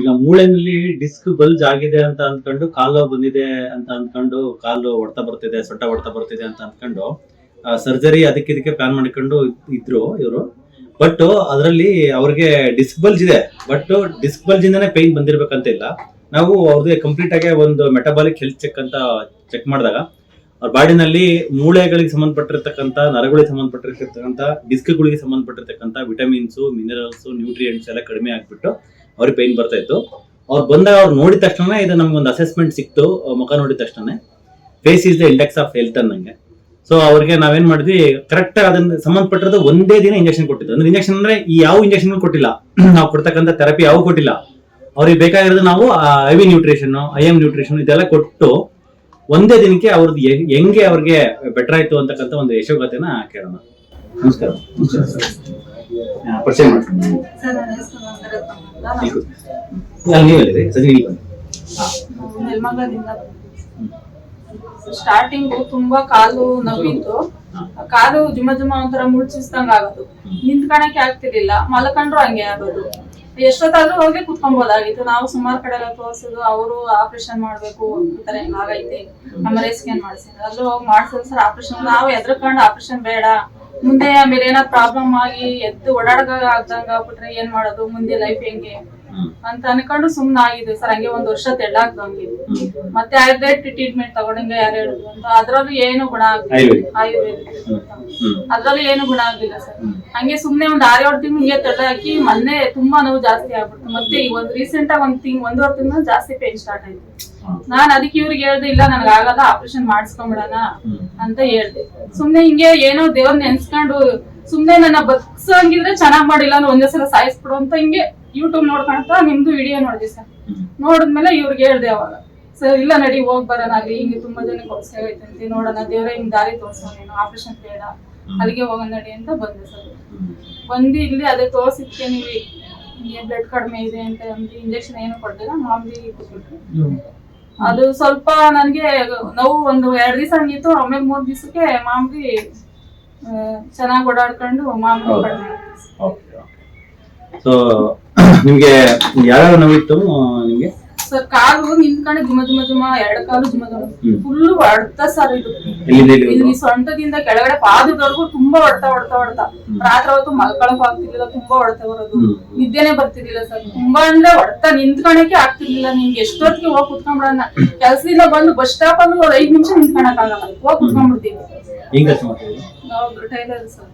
ಈಗ ಮೂಳೆನಲ್ಲಿ disc bulge ಆಗಿದೆ ಅಂತ ಅಂದ್ಕೊಂಡು ಕಾಲು ಬಂದಿದೆ ಅಂತ ಅಂದ್ಕೊಂಡು ಕಾಲು ಹೊಡ್ತಾ ಬರ್ತಿದೆ, ಸೊಟ್ಟ ಹೊಡ್ತಾ ಬರ್ತಿದೆ ಅಂತ ಅಂದ್ಕೊಂಡು ಸರ್ಜರಿ ಅದಕ್ಕೆ ಇದಕ್ಕೆ ಪ್ಲಾನ್ ಮಾಡ್ಕೊಂಡು ಇದ್ರು ಇವರು. ಬಟ್ ಅದರಲ್ಲಿ ಅವ್ರಿಗೆ ಡಿಸ್ಕ್ ಬಲ್ಜ್ ಇದೆ. ಬಟ್ ಡಿಸ್ಕ್ ಬಲ್ಜ್ ಇಂದಾನೆ ಪೈನ್ ಬಂದಿರ್ಬೇಕಂತ ಇಲ್ಲ. ನಾವು ಅವ್ರಿಗೆ ಕಂಪ್ಲೀಟ್ ಆಗಿ ಒಂದು ಮೆಟಬಾಲಿಕ್ ಹೆಲ್ತ್ ಚೆಕ್ ಅಂತ ಚೆಕ್ ಮಾಡಿದಾಗ, ಅವ್ರ ಬಾಡಿನಲ್ಲಿ ಮೂಳೆಗಳಿಗೆ ಸಂಬಂಧಪಟ್ಟಿರ್ತಕ್ಕಂಥ, ನರಗಳಿಗೆ ಸಂಬಂಧಪಟ್ಟಿರ್ತಕ್ಕಂಥ ಡಿಸ್ಕ್ಗಳಿಗೆ ಸಂಬಂಧಪಟ್ಟಿರ್ತಕ್ಕಂಥ ವಿಟಮಿನ್ಸ್ ಮಿನರಲ್ಸ್ ನ್ಯೂಟ್ರಿಯೆಂಟ್ಸ್ ಎಲ್ಲ ಕಡಿಮೆ ಆಗ್ಬಿಟ್ಟು ಅವ್ರಿಗೆ ಪೇನ್ ಬರ್ತಾ ಇತ್ತು. ಅವ್ರು ಬಂದಾಗ ಅವ್ರು ನೋಡಿದ ತಕ್ಷಣ ಇದು ನಮ್ಗೊಂದು ಅಸೆಸ್ಮೆಂಟ್ ಸಿಕ್ತು. ಮುಖ ನೋಡಿದ ತಕ್ಷಣ face is the index of health ಅನ್ನಂಗೆ. ಸೊ ಅವ್ರಿಗೆ ನಾವೇನ್ ಮಾಡಿದ್ವಿ ಕರೆಕ್ಟ್ ಅದನ್ನ ಸಂಬಂಧಪಟ್ಟಿರೋದು ಒಂದೇ ದಿನ ಇಂಜೆಕ್ಷನ್ ಕೊಟ್ಟಿದ್ದು. ಅಂದ್ರೆ ಇಂಜೆಕ್ಷನ್ ಅಂದ್ರೆ ಈ ಯಾವ ಇಂಜೆಕ್ಷನ್ ಕೊಟ್ಟಿಲ್ಲ. ನಾವು ಕೊಡ್ತಕ್ಕಂಥ ಥೆರಪಿ ಯಾವ ಕೊಟ್ಟಿಲ್ಲ. ಅವ್ರಿಗೆ ಬೇಕಾಗಿರೋದು ನಾವು I V nutrition I M nutrition ಇದೆಲ್ಲ ಕೊಟ್ಟು ಒಂದೇ ದಿನಕ್ಕೆ ಅವ್ರದ್ದು ಹೆಂಗೆ ಅವ್ರಿಗೆ ಬೆಟರ್ ಆಯ್ತು ಅಂತಕ್ಕಂಥ ಒಂದು ಯಶೋಗಾಥೆನ ಕೇಳೋಣ. ನಮಸ್ಕಾರ. ಪರಿಚಯ ಮಾಡ್ತೀನಿ. ಸರ್ ನನ್ನ ಹೆಸರು ಮಂಗರತ್ನ ಅಂತ. ಇಲ್ಲಿ ಅಲ್ಲಿ ನೀವು ಹೇಳಿರಿ ಸರಿ ಇಲ್ಲಿ ಬನ್ನಿ ಹಾ. ನೆಲಮಂಗಲದಿಂದ. ಸ್ಟಾರ್ಟಿಂಗ್ ತುಂಬಾ ಕಾಲು ನೋವಿತ್ತು ಕಾಲು ಜುಮ ಜುಮ ಒಂಥರ ಮುಳ್ಚಿಸ್ದಂಗ ಆಗೋದು. ನಿಂತ್ಕೊಳಕ್ಕೆ ಆಗ್ತಿರ್ಲಿಲ್ಲ. ಮಲ್ಕೊಂಡ್ರು ಹಂಗೆ ಆಗೋದು. ಎಷ್ಟೊತ್ತಾದ್ರೂ ಹೋಗಿ ಕುತ್ಕೊಬೋದಾಗಿತ್ತು. ನಾವು ಸುಮಾರು ಕಡೆ ಎಲ್ಲ ತೋರ್ಸಿದ್ರು ಅವರು ಆಪರೇಷನ್ ಮಾಡ್ಬೇಕು ಈ ತರ ಆಮೇಲೆ ಸ್ಕ್ಯಾನ್ ಮಾಡಿಸಿದ್ರು. ಅಲ್ಲೂ ಹೋಗಿ ಮಾಡ್ಸಿದ್ರು. ಸರ್ ಆಪರೇಷನ್ ನಾವು ಎದ್ರಕೊಂಡು ಆಪರೇಷನ್ ಬೇಡ. ಮುಂದೆ ಆಮೇಲೆ ಏನಾದ್ರು ಪ್ರಾಬ್ಲಮ್ ಆಗಿ ಎದ್ದು ಓಡಾಡಕ ಆಗ್ದಂಗ ಆಗ್ಬಿಟ್ರೆ ಏನ್ ಮಾಡೋದು? ಮುಂದೆ ಲೈಫ್ ಹೆಂಗೆ? ಅಂತ ಅನ್ಕೊಂಡು ಸುಮ್ನೆ ಆಗಿದೆ ಸರ್. ಹಂಗೆ ಒಂದ್ ವರ್ಷ ತೆಳ್ಳಾಗ್ದಂಗೆ ಮತ್ತೆ ಆಯುರ್ವೇದ ಟ್ರೀಟ್ಮೆಂಟ್ ತಗೊಂಡಂಗೆ ಯಾರು ಹೇಳಿದ್ರು ಅಂತ ಅದ್ರಲ್ಲೂ ಏನು ಗುಣ ಆಗಿಲ್ಲ ಆಯುರ್ವೇದ ಅದ್ರಲ್ಲೂ ಏನು ಗುಣ ಆಗಿಲ್ಲ ಸರ್. ಹಂಗೆ ಸುಮ್ನೆ ಒಂದ್ ಆರ್ ಏಳು ತಿಂಗಳು ಹಿಂಗೆ ತೆಳ್ಳ ಹಾಕಿ ಮೊನ್ನೆ ತುಂಬಾ ನೋವು ಜಾಸ್ತಿ ಆಗ್ಬಿಡ್ತು. ಮತ್ತೆ ಈ ಒಂದ್ ರೀಸೆಂಟ್ ಆಗಿ ಒಂದ್ ತಿಂಗ್ ಒಂದೂವರೆ ತಿಂಗಳು ಜಾಸ್ತಿ ಪೇನ್ ಸ್ಟಾರ್ಟ್ ಆಯ್ತು. ನಾನ್ ಅದಕ್ಕೆ ಇವ್ರಿಗೆ ಹೇಳ್ದೆ ಇಲ್ಲ ನನಗೆ ಆಗಲ್ಲ ಆಪರೇಷನ್ ಮಾಡಿಸ್ಕೊಂಬಿಡಣ. ಅಂತ ಹೇಳ್ದೆ. ಸುಮ್ನೆ ಹಿಂಗೆ ಏನೋ ದೇವ್ರ ನೆನ್ಸ್ಕೊಂಡು ಸುಮ್ನೆ ನನ್ನ ಬದುಕ್ಸಂಗಿದ್ರೆ ಚೆನ್ನಾಗ್ ಮಾಡಿಲ್ಲ ಅಂದ್ರೆ ಒಂದೇ ಸಲ ಸಾಯಿಸ್ಬಿಡು ಅಂತ ಹಿಂಗೆ ಯೂಟ್ಯೂಬ್ ನೋಡ್ಕೊಂತ ನಿಮ್ದು ವಿಡಿಯೋ ನೋಡಿದೆ ಸರ್. ನೋಡಿದ್ಮೇಲೆ ಇವ್ರಿಗೆ ಹೇಳ್ದೆ ಅವಾಗ. ಸರ್ ಇಲ್ಲ ನಡಿ ಹೋಗ್ ಬರೋಣ ಅಲ್ಲಿ ಹಿಂಗೆ ತುಂಬಾ ಜನಕ್ಕೆ ಹೊಡ್ಸಾಗೈತಂತೆ ನೋಡೋಣ ದೇವ್ರ ಹಿಂಗ್ ದಾರಿ ತೋರ್ಸೋನೇನು ಆಪರೇಷನ್ ಬೇಡ ಅಲ್ಲಿಗೆ ಹೋಗೋಣ ನಡಿ ಅಂತ ಬಂದೆ ಸರ್. ಬಂದು ಇಲ್ಲಿ ಅದೇ ತೋರ್ಸಿದ್ಕೆ ನೀವು ಬ್ಲಡ್ ಕಡಿಮೆ ಇದೆ ಅಂತ ಇಂಜೆಕ್ಷನ್ ಏನು ಕೊಡ್ತೀರಾ ಮಾಮೂಲಿ ಕೊಟ್ಬಿಟ್ರು. ಅದು ಸ್ವಲ್ಪ ನನಗೆ ನೋವು ಒಂದು ಎರಡು ದಿವಸ ಹಂಗಿತ್ತು ಆಮೇಲೆ ಮೂರ್ ದಿವಸಕ್ಕೆ ಮಾಮೂಲಿ ಚೆನ್ನಾಗಿ ಓಡಾಡ್ಕೊಂಡು ಮಾಮೂಲಿ ಸೊ ನಿಮ್ಗೆ ಯಾವ್ಯಾವ ನೋವಿತ್ತು ನಿಮ್ಗೆ? ಸರ್ ಕಾಲು ಕಣೆ ಜುಮ ಜುಮ ಜುಮ ಎರಡು ಕಾಲು ಜುಮ ಜುಮ ಫುಲ್ ಹೊಡ್ತ ಸರ್ ಇದು. ಇಲ್ಲಿ ಸೊಂಟದಿಂದ ಕೆಳಗಡೆ ಪಾದದವರೆಗೂ ತುಂಬಾ ಹೊಡ್ತಾ ಹೊಡ್ತಾ ಹೊಡ್ತಾ ರಾತ್ರಿ ಹೊತ್ತು ಮಲ್ಕೊಳಕ್ ಆಗ್ತಿರ್ಲಿಲ್ಲ ತುಂಬಾ ಹೊಡ್ತಾ ಬರೋದು. ನಿದ್ದೆನೆ ಬರ್ತಿರ್ಲಿಲ್ಲ ಸರ್. ತುಂಬಾ ಅಂದ್ರೆ ಹೊಡ್ತಾ ನಿಂತ್ಕೊಳಕ್ಕೆ ಆಗ್ತಿರ್ಲಿಲ್ಲ ನಿಮ್ಗೆ. ಎಷ್ಟೊತ್ತಿಗೆ ಹೋಗಿ ಕುತ್ಕೊಂಡ್ಬಿಡೋಣ ಕೆಲ್ಸದಿಂದ ಬಂದು ಬಸ್ ಸ್ಟಾಪ್ ಅಂದ್ರೆ ಒಂದ್ ಐದ್ ನಿಮಿಷ ನಿಂತ್ಕೊಳಕ್ ಆಗಲ್ಲ ಹೋಗಿ ಕುತ್ಕೊಂಡ್ಬಿಡ್ತೀವಿ ಟೈಲರ್ ಸರ್.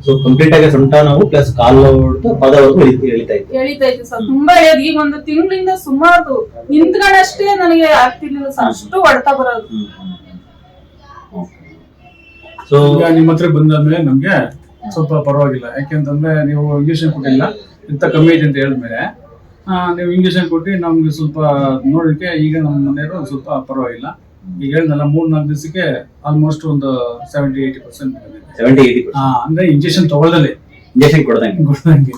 ಸೊ ಕಂಪ್ಲೀಟ್ ಆಗಿ ಸೊಂಟ ನಾವು ಪ್ಲಸ್ ಕಾಲು ಹೊಡೆದು ಪದವರೆಗೂ ಎಳಿತಾ ಇತ್ತು ಎಳಿತಾ ಇತ್ತು ಸರ್ ತುಂಬಾ ಎಳ್ದ್ ಈಗ ಒಂದು ತಿಂಗಳಿಂದ ಸುಮಾರು ನಿಂತ್ಕೊಂಡಷ್ಟೇ ನನಗೆ ಆಗ್ತಿರ್ಲಿಲ್ಲ ಸರ್ ಅಷ್ಟು ಹೊಡ್ತಾ ಬರೋದು. ಸೊ ಈಗ ನಿಮ್ಮ ಹತ್ರ ಬಂದಾದ್ಮೇಲೆ ನಮ್ಗೆ ಸ್ವಲ್ಪ ಪರವಾಗಿಲ್ಲ. ಯಾಕೆಂತಂದ್ರೆ ನೀವು ಇಂಜೆಕ್ಷನ್ ಕೊಟ್ಟಿಲ್ಲ. ಇಂತ ಕಮ್ಮಿ ಐತೆ ಅಂತ ಹೇಳಿದ್ಮೇಲೆ ಆ, ನೀವು ಇಂಜೆಕ್ಷನ್ ಕೊಟ್ಟು ನಮ್ಗೆ ಸ್ವಲ್ಪ ನೋಡೋದಕ್ಕೆ ಈಗ ನಮ್ಮ ಮನೆಯವರು ಸ್ವಲ್ಪ ಪರವಾಗಿಲ್ಲ. ಈಗ ಹೇಳಿದ್ನಲ್ಲ ಮೂರ್ ನಾಲ್ಕು ದಿವಸಕ್ಕೆ ಆಲ್ಮೋಸ್ಟ್ ಒಂದು seventy eighty percent seventy eighty ಅಂದ್ರೆ ಇಂಜೆಕ್ಷನ್ ತಗೊಳ್ದಲ್ಲಿ ಇಂಜೆಕ್ಷನ್ ಕೊಡ್ದಂಗೆ. ಕೊಡ್ದಂಗೆ.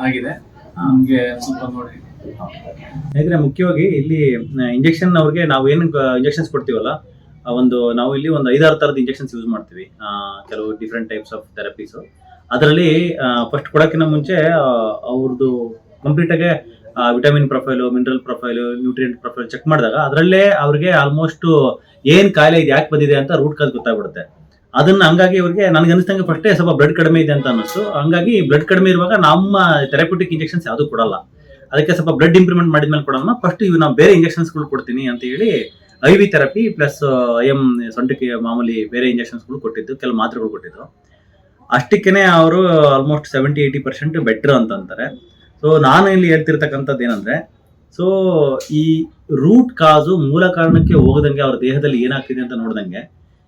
ಆಗಿದೆ. ನಮ್ಗೆ ಸ್ವಲ್ಪ ನೋಡಿ. ಯಾಕಂದ್ರೆ ಮುಖ್ಯವಾಗಿ ಇಲ್ಲಿ ಇಂಜೆಕ್ಷನ್ ಅವ್ರಿಗೆ ನಾವು ಏನು ಇಂಜೆಕ್ಷನ್ಸ್ ಕೊಡ್ತೀವಲ್ಲ ಒಂದು ನಾವು ಇಲ್ಲಿ ಒಂದು ಐದಾರು ತರದ ಇಂಜೆಕ್ಷನ್ಸ್ ಯೂಸ್ ಮಾಡ್ತೀವಿ. ಆ, ಕೆಲವು ಡಿಫ್ರೆಂಟ್ ಟೈಪ್ಸ್ ಆಫ್ ಥೆರಪೀಸ್ ಅದರಲ್ಲಿ ಫಸ್ಟ್ ಕೊಡೋಕ್ಕಿಂತ ಮುಂಚೆ ಅವ್ರದ್ದು ಕಂಪ್ಲೀಟಾಗೆ ಆಗಿ vitamin profile mineral profile nutrient profile check ಮಾಡಿದಾಗ ಅದರಲ್ಲೇ ಅವ್ರಿಗೆ ಆಲ್ಮೋಸ್ಟ್ ಏನ್ ಕಾಯಿಲೆ ಇದು, ಯಾಕೆ ಬಂದಿದೆ ಅಂತ ರೂಟ್ ಕಾಲ್ ಗೊತ್ತಾಗ್ಬಿಡುತ್ತೆ. ಅದನ್ನ ಹಂಗಾಗಿ ಅವ್ರಿಗೆ ನನಗೆ ಅನಿಸ್ತಂಗೆ ಫಸ್ಟೇ ಸ್ವಲ್ಪ ಬ್ಲಡ್ ಕಡಿಮೆ ಇದೆ ಅಂತ ಅನ್ನಿಸ್ತು. ಹಂಗಾಗಿ ಬ್ಲಡ್ ಕಡಿಮೆ ಇರುವಾಗ ನಮ್ಮ ಥೆರಪ್ಯೂಟಿಕ್ ಇಂಜೆಕ್ಷನ್ಸ್ ಯಾವುದು ಕೊಡಲ್ಲ. ಅದಕ್ಕೆ ಸ್ವಲ್ಪ ಬ್ಲಡ್ ಇಂಪ್ರೂವ್ಮೆಂಟ್ ಮಾಡಿದ್ಮೇಲೆ ಕೊಡೋಣ. ಫಸ್ಟ್ ಇವು ನಾವು ಬೇರೆ ಇಂಜೆಕ್ಷನ್ಸ್ಗಳು ಕೊಡ್ತೀನಿ ಅಂತ ಹೇಳಿ I V therapy plus I M ಸೊಂಟಕ್ಕೆ ಮಾಮೂಲಿ ಬೇರೆ ಇಂಜೆಕ್ಷನ್ಸ್ಗಳು ಕೊಟ್ಟಿದ್ದು ಕೆಲವು ಮಾತ್ರೆಗಳು ಕೊಟ್ಟಿದ್ದು. ಅಷ್ಟಕ್ಕೇನೆ ಅವರು almost seventy eighty percent better ಅಂತ ಅಂತಾರೆ. ಸೊ ನಾನು ಇಲ್ಲಿ ಹೇಳ್ತಿರ್ತಕ್ಕಂಥದ್ದು ಏನಂದ್ರೆ ಸೊ ಈ ರೂಟ್ ಕಾಸು ಮೂಲ ಕಾರಣಕ್ಕೆ ಹೋಗದಂಗೆ ಅವ್ರ ದೇಹದಲ್ಲಿ ಏನಾಗ್ತಿದೆ ಅಂತ ನೋಡ್ದಂಗೆ